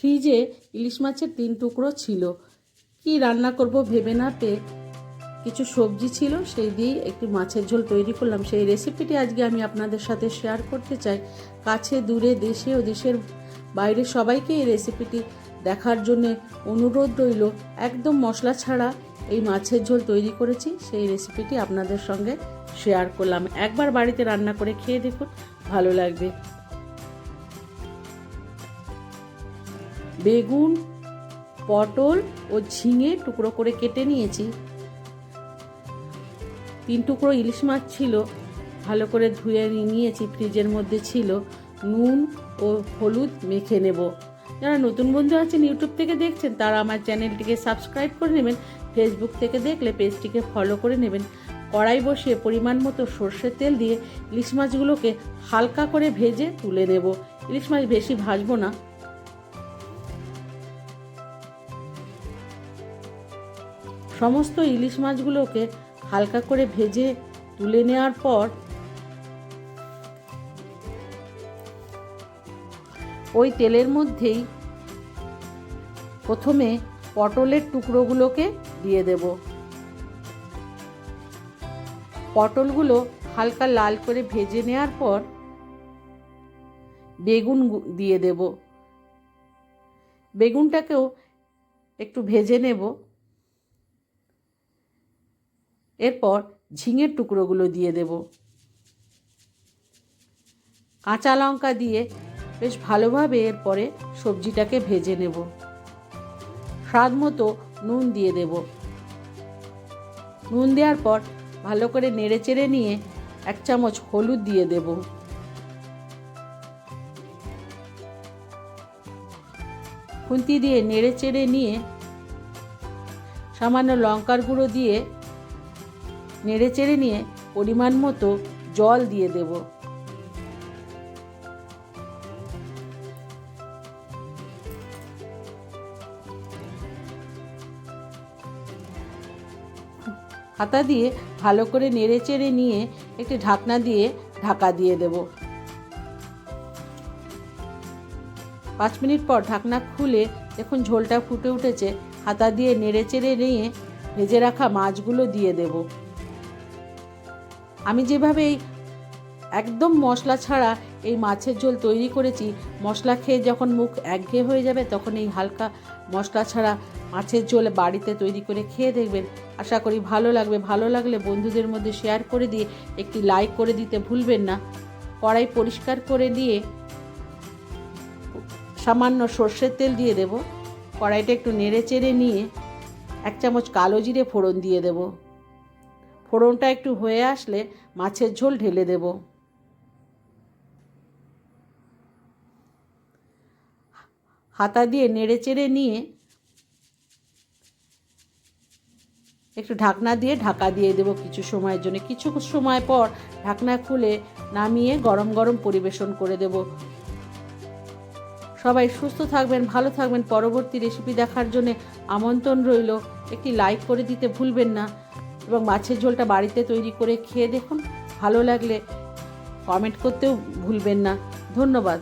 ফ্রিজে ইলিশ মাছের তিন টুকরো ছিল। কি রান্না করব ভেবে না পেয়ে কিছু সবজি ছিল, সেই দিয়েই একটি মাছের ঝোল তৈরি করলাম। সেই রেসিপিটি আজকে আমি আপনাদের সাথে শেয়ার করতে চাই। কাছে, দূরে, দেশে ও দেশের বাইরে সবাইকে এই রেসিপিটি দেখার জন্য অনুরোধ রইল। একদম মশলা ছাড়া এই মাছের ঝোল তৈরি করেছি, সেই রেসিপিটি আপনাদের সঙ্গে শেয়ার করলাম। একবার বাড়িতে রান্না করে খেয়ে দেখুন, ভালো লাগবে। বেগুন, পটল ও ঝিঙে টুকরো করে কেটে নিয়েছি। তিন টুকরো ইলিশ মাছ ছিল, ভালো করে ধুয়ে নিয়েছি, ফ্রিজের মধ্যে ছিল। নুন ও হলুদ মেখে নেব। যারা নতুন বন্ধু আছেন ইউটিউব থেকে দেখছেন, তারা আমার চ্যানেলটিকে সাবস্ক্রাইব করে নেবেন। ফেসবুক থেকে দেখলে পেজটিকে ফলো করে নেবেন। কড়াই বসিয়ে পরিমাণ মতো সর্ষের তেল দিয়ে ইলিশ মাছগুলোকে হালকা করে ভেজে তুলে নেব। ইলিশ মাছ বেশি ভাজবো না। সমস্ত ইলিশ মাছগুলোকে হালকা করে ভেজে তুলে নেওয়ার পর ওই তেলের মধ্যেই প্রথমে পটলের টুকরোগুলোকে দিয়ে দেব। পটলগুলো হালকা লাল করে ভেজে নেওয়ার পর বেগুন দিয়ে দেব। বেগুনটাকেও একটু ভেজে নেব। এরপর ঝিঙের টুকরোগুলো দিয়ে দেব। কাঁচা লঙ্কা দিয়ে বেশ ভালোভাবে এরপরে সবজিটাকে ভেজে নেব। স্বাদ মতো নুন দিয়ে দেব। নুন দেওয়ার পর ভালো করে নেড়ে চেড়ে নিয়ে এক চামচ হলুদ দিয়ে দেব। খুন্তি দিয়ে নেড়ে চেড়ে নিয়ে সামান্য লঙ্কার গুঁড়ো দিয়ে নেড়ে চেড়ে নিয়ে পরিমাণ মতো জল দিয়ে দেব। হাতা দিয়ে ভালো করে নেড়ে চেড়ে নিয়ে একটি ঢাকনা দিয়ে ঢাকা দিয়ে দেব। পাঁচ মিনিট পর ঢাকনা খুলে দেখুন ঝোলটা ফুটে উঠেছে। হাতা দিয়ে নেড়ে চেড়ে নিয়ে ভেজে রাখা মাছগুলো দিয়ে দেব। আমি যেভাবে এই একদম মশলা ছাড়া এই মাছের ঝোল তৈরি করেছি, মশলা খেয়ে যখন মুখ একঘেয়ে হয়ে যাবে তখন এই হালকা মশলা ছাড়া মাছের ঝোল বাড়িতে তৈরি করে খেয়ে দেখবেন। আশা করি ভালো লাগবে। ভালো লাগলে বন্ধুদের মধ্যে শেয়ার করে দিয়ে একটি লাইক করে দিতে ভুলবেন না। কড়াই পরিষ্কার করে নিয়ে সামান্য সর্ষের তেল দিয়ে দেব। কড়াইটা একটু নেড়ে চেড়ে নিয়ে এক চামচ কালো জিরে ফোড়ন দিয়ে দেব। ফোড়নটা একটু হয়ে আসলে মাছের ঝোল ঢেলে দেব। হাতা দিয়ে নেড়ে চেড়ে নিয়ে একটু ঢাকনা দিয়ে ঢাকা দিয়ে দেবো কিছু সময়ের জন্য। কিছু সময় পর ঢাকনা খুলে নামিয়ে গরম গরম পরিবেশন করে দেব। সবাই সুস্থ থাকবেন, ভালো থাকবেন। পরবর্তী রেসিপি দেখার জন্য আমন্ত্রণ রইল। একটি লাইক করে দিতে ভুলবেন না। এবং মাছের ঝোলটা বাড়িতে তৈরি করে খেয়ে দেখুন, ভালো লাগলে কমেন্ট করতেও ভুলবেন না। ধন্যবাদ।